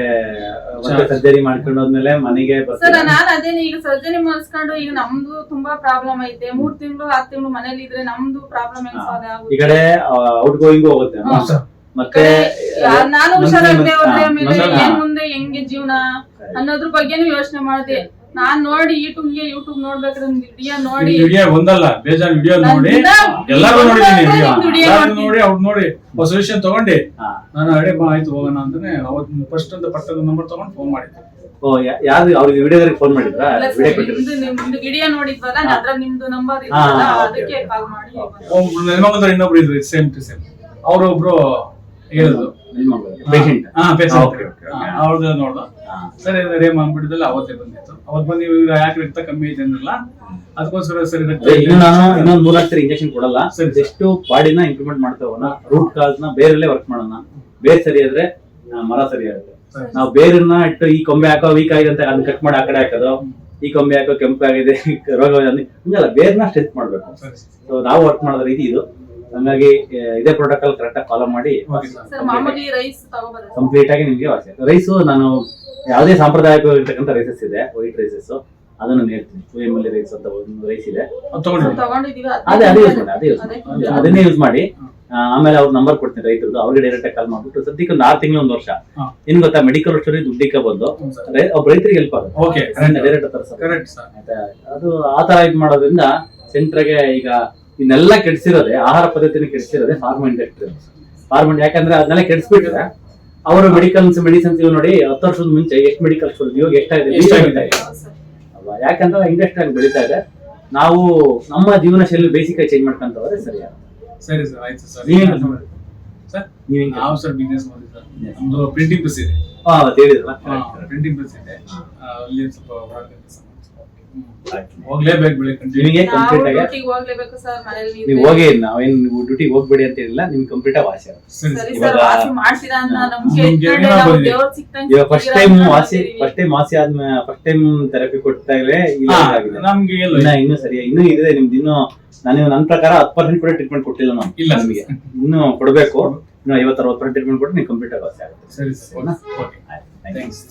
ಸರ್ಜರಿ ಮಾಡ್ಕೊಂಡು ಹೋದ್ಮೇಲೆ ಮನೆಗೆ ಸರ್ ನಾನು ಅದೇನೆ ಈಗ ಸರ್ಜರಿ ಮಾಡಿಸ್ಕೊಂಡು ಈಗ ನಮ್ದು ತುಂಬಾ ಪ್ರಾಬ್ಲಮ್ ಐತೆ. ಮೂರ್ ತಿಂಗಳು ಆರ್ ತಿಂಗಳು ಮನೇಲಿ ಇದ್ರೆ ನಮ್ದು ಪ್ರಾಬ್ಲಮ್ ಈ ಆಗುತ್ತೆ? ಕಡೆ ಔಟ್ ಗೋಯಿಂಗ್ ಹೋಗುತ್ತೆ. ಸರ್. ಮತ್ತೆ ನಾನು ಹುಷಾರಾಗದೆ ಹೋದ್ರೆ ಮುಂದೆ ಹೆಂಗೆ ಜೀವನ ಅನ್ನೋದ್ರ ಬಗ್ಗೆನೂ ಯೋಚನೆ ಮಾಡಿದೆ. ನಾನ್ ನೋಡಿ ಯೂಟ್ಯೂಬ್ಗೆ ಯೂಟ್ಯೂಬ್ ನೋಡ್ಬೇಕ್ರೆ ವಿಡಿಯೋ ನೋಡಿ. ವಿಡಿಯೋ ಒಂದಲ್ಲ ಬೇಜಾನ್ ವಿಡಿಯೋ ನೋಡಿ. ಎಲ್ಲರೂ ನೋಡಿದೀನಿ ವಿಡಿಯೋ ನೋಡಿ. ಅವ್ರು ನೋಡಿ. ಸೊಲ್ಯೂಷನ್ ತಗೊಂಡಿ. ನಾನು ಅಡೆ ಬಾ ಆಯ್ತು ಹೋಗೋಣ ಅಂತಾನೆ ಅವತ್ತು ಫಸ್ಟ್ ಅಂತ ಪಟ್ಟದ ನಂಬರ್ ತಗೊಂಡು ಫೋನ್ ಮಾಡಿದ್ದೆ. ಓ ಯಾರು ಅವ್ರಿಗೆ ವಿಡಿಯೋದವ್ರಿಗೆ ಫೋನ್ ಮಾಡಿದ್ರಾ? ವಿಡಿಯೋ ನಿಮ್ದು ನಿಮ್ದು ವಿಡಿಯೋ ನೋಡಿದ್ವಲ್ಲ. ಅದ್ರ ನಿಮ್ದು ನಂಬರ್ ಇತ್ತಲ್ಲ ಅದಕ್ಕೆ ಕಾಲ್ ಮಾಡಿ ಒಬ್ರು ನೆನಮಂದ್ರ ಇನ್ನೊಬ್ರು ಇದ್ರು ಸೇಮ್ ಟು ಸೇಮ್ ಅವ್ರು ಒಬ್ರು ಹೇಳಿದ್ರು. ಪೇಷಂಟ್ ಹಾ ಪೇಷಂಟ್. ಅವ್ರದ್ದು ನೋಡ್ದ. ಸರಿ ರೇಮ್ ಅಂದ್ಬಿಟ್ಟಿದ್ದಲ್ಲ ಅವತ್ತೇ ಬಂದಿತ್ತು. ಅವತ್ ಬಂದು ಇವ್ರು ಯಾಕೆ ರಕ್ತ ಕಮ್ಮಿ ಐತೆ ಅಂದ್ರಲ್ಲ ಅದಕ್ಕೋಸ್ಕರ ಸರಿ ರಕ್ತ ಇನ್ನು ನಾನು ಇನ್ನೊಂದು ಮೂರ್ನಾಲ್ಕು ಸರಿ ಇಂಜೆಕ್ಷನ್ ಕೊಡಲ್ಲ. ಸರಿ. ಜಸ್ಟ್ ಬಾಡಿನ ಇಂಪ್ರೂವ್ಮೆಂಟ್ ಮಾಡ್ತಾ ಹೋಗೋಣ. ರೂಟ್ ಕಾಸ್ನ ಬೇರೆಲ್ಲೇ ವರ್ಕ್ ಮಾಡೋಣ. ಬೇರೆ ಸರಿ ಆದ್ರೆ ಮರ ಸರಿ ಆಗುತ್ತೆ. ನಾವು ಬೇರನ್ನ ಇಟ್ಟು ಈ ಕೊಂಬೆ ಹಾಕೋ ವೀಕ್ ಆಗಿದೆ ಅಂತ ಅದನ್ನ ಕಟ್ ಮಾಡಿ ಆ ಕಡೆ ಹಾಕೋದು. ಈ ಕೊಂಬೆ ಹಾಕೋ ಕೆಂಪು ಆಗಿದೆ ರೋಗ. ಹಂಗಲ್ಲ ಬೇರ್ನ ಸ್ಟ್ರೆಚ್ ಮಾಡ್ಬೇಕು. ಸರಿ ಸೊ ನಾವು ವರ್ಕ್ ಮಾಡೋದ ರೀತಿ ಇದು. ಹಂಗಾಗಿ ಇದೇ ಪ್ರೋಟೋಕಾಲ್ ಕರೆಕ್ಟ್ ಆಗಿ ಫಾಲೋ ಮಾಡಿ. ಕಂಪ್ಲೀಟ್ ಆಗಿ ನಿಮ್ಗೆ ವಾಸಿ ರೈಸು ನಾನು ಯಾವುದೇ ಸಾಂಪ್ರದಾಯಿಕವಾಗಿರ್ತಕ್ಕಂಥ ರೈಸಸ್ ಇದೆ ವೈಟ್ ರೈಸಸ್ ಅದನ್ನು ಹೇಳ್ತೀನಿ. ಅಲ್ಲಿ ರೈಸ್ ಅಂತ ಒಂದು ರೈಸ್ ಇದೆ. ಅದು ಅದೇ ಅದೇ ಯೂಸ್ ಮಾಡಿ ಅದೇ ಯೂಸ್ ಮಾಡಿ. ಅದನ್ನೇ ಯೂಸ್ ಮಾಡಿ. ಆ, ಆಮೇಲೆ ಅವ್ರ ನಂಬರ್ ಕೊಡ್ತೀನಿ ರೈತರದ್ದು ಅವ್ರಿಗೆ ಡೈರೆಕ್ಟ್ ಆಗಿ ಕಾಲ್ ಮಾಡ್ಬಿಟ್ಟು ಸದ್ಯಕ್ಕೆ ಒಂದು ಆರು ತಿಂಗಳು ಒಂದು ವರ್ಷ. ಇನ್ ಏನ್ ಗೊತ್ತಾ ಮೆಡಿಕಲ್ ಸ್ಟೋರಿ ದುಡ್ಡಿಕ ಬಂದು ಒಬ್ಬ ರೈತರಿಗೆ ಹೆಲ್ಪ್ ಆಗುತ್ತೆ. ಓಕೆ ಡೈರೆಕ್ಟ್ ಆಯ್ತಾ? ಅದು ಆ ತರ ಇದು ಮಾಡೋದ್ರಿಂದ ಸೆಂಟ್ರಗೆ ಈಗ ಇನ್ನೆಲ್ಲ ಕೆಡಿಸಿರೋದೆ ಆಹಾರ ಪದ್ಧತಿನ ಕೆಡಿಸಿರೋದೆ ಫಾರ್ಮಾ ಇಂಡಸ್ಟ್ರಿ ಫಾರ್ಮಾ ಯಾಕಂದ್ರೆ ಅದನ್ನೆಲ್ಲ ಕೆಡಿಸ್ಬಿಟ್ರೆ ಅವರು ಮೆಡಿಕಲ್ಸ್ ಮೆಡಿಸಿನ್ಸ್ ಇವ್ ನೋಡಿ ಹತ್ತು ವರ್ಷದ ಮುಂಚೆ ಎಷ್ಟು ಮೆಡಿಕಲ್ ಸ್ಟೋರ್ ಇವಾಗ ಎಷ್ಟಾಗಿದೆ. ಅಲ್ವಾ ಯಾಕಂದ್ರೆ ಇಂಡಸ್ಟ್ರಿ ಆಗಿ ಬೆಳೀತಾ ಇದೆ. ನಾವು ನಮ್ಮ ಜೀವನ ಶೈಲಿ ಬೇಸಿಕ್ ಆಗಿ ಚೇಂಜ್ ಮಾಡ್ಕೊಂತ ಹೋದ್ರೆ ಸರಿ. ಸರಿ ಸರ್ ಆಯ್ತು ಸರ್. ನೀವೇನ್ ಸರ್ ನೀವೇನ್ ನಾವು ಸರ್ ಬಿಸ್ನೆಸ್ ಮಾಡಿದ್ರೆ ಸರ್. ನಮ್ದು ಪ್ರಿಂಟಿಂಗ್ ಪ್ರೆಸ್ ಇದೆ. ಹಾ ಹೇಳಿದ್ರಲ್ಲ ಪ್ರಿಂಟಿಂಗ್ ಪ್ರೆಸ್ ಇದೆ. ಅಲ್ಲಿ ಸ್ವಲ್ಪ ಕೆಲಸ ಮಾಡ್ತೀವಿ. ಹ್ಮ್. ಆಯ್ತು. ಹೋಗ್ಲೇಬೇಕು ಬೆಳಿಗ್ಗೆ ಕಂಟಿನ್ಯೂ ನಿಮಗೆ ಕಂಪ್ಲೀಟ್ ಆಗಿ. ಡ್ಯೂಟಿಗೆ ಹೋಗ್ಲೇಬೇಕು ಸರ್ ಮನೇಲಿ ನೀವು ಹೋಗಿ ನಾವೇನ್ ನೀವು ಡ್ಯೂಟಿಗೆ ಹೋಗ್ಬೇಡಿ ಅಂತ ಹೇಳಿಲ್ಲ ನಿಮ್ಗೆ ಕಂಪ್ಲೀಟ್ ಆಗಿ ವಾಸಿ ಸರಿ ಸರಿ ಸರ್ ಸರ್ ಇವಾಗ- ವಾಸಿ ಮಾಡ್ತೀರಾ ಅಂತ ನಮ್ಗೆ ನಮ್ಗೆ ಇಟ್ಕೊಂಡೆ ನಾವು ಬಂದಿದೆ. ಸಿಕ್ತಂಗೆ ಇವಾಗ ಫಸ್ಟ್ ಟೈಮ್ ವಾಸಿ ಫಸ್ಟ್ ಟೈಮ್ ವಾಸಿ ಆದ್ಮೇಲೆ ಫಸ್ಟ್ ಟೈಮ್ ಥೆರಪಿ ಕೊಡ್ತಾ ಇದ್ರೆ ಇಲ್ಲ ಆಗಿದೆ ನಮ್ಗೆ ಇನ್ನೂ ಸರಿ ಇನ್ನೂ ಇದೆ ನಿಮ್ದು ಇನ್ನೂ ನಾನು ನನ್ನ ಪ್ರಕಾರ ಹತ್ತು ಪರ್ಸೆಂಟ್ ಕೂಡ ಟ್ರೀಟ್ಮೆಂಟ್ ಕೊಟ್ಟಿಲ್ಲ ನಾನು. ಇಲ್ಲ ನಿಮಗೆ. ಇನ್ನೂ ಕೊಡಬೇಕು. ಇನ್ನು ಐವತ್ತು ಅರವತ್ತು ಪರ್ಸೆಂಟ್ ಟ್ರೀಟ್ಮೆಂಟ್ ಕೊಟ್ಟು ನೀವು ಕಂಪ್ಲೀಟ್ ಆಗಿ ವಾಸಿ ಆಗುತ್ತೆ. ಸರಿ ಸರ್. ಓಕೆ ಆಯ್ತು, ಥ್ಯಾಂಕ್ಸ್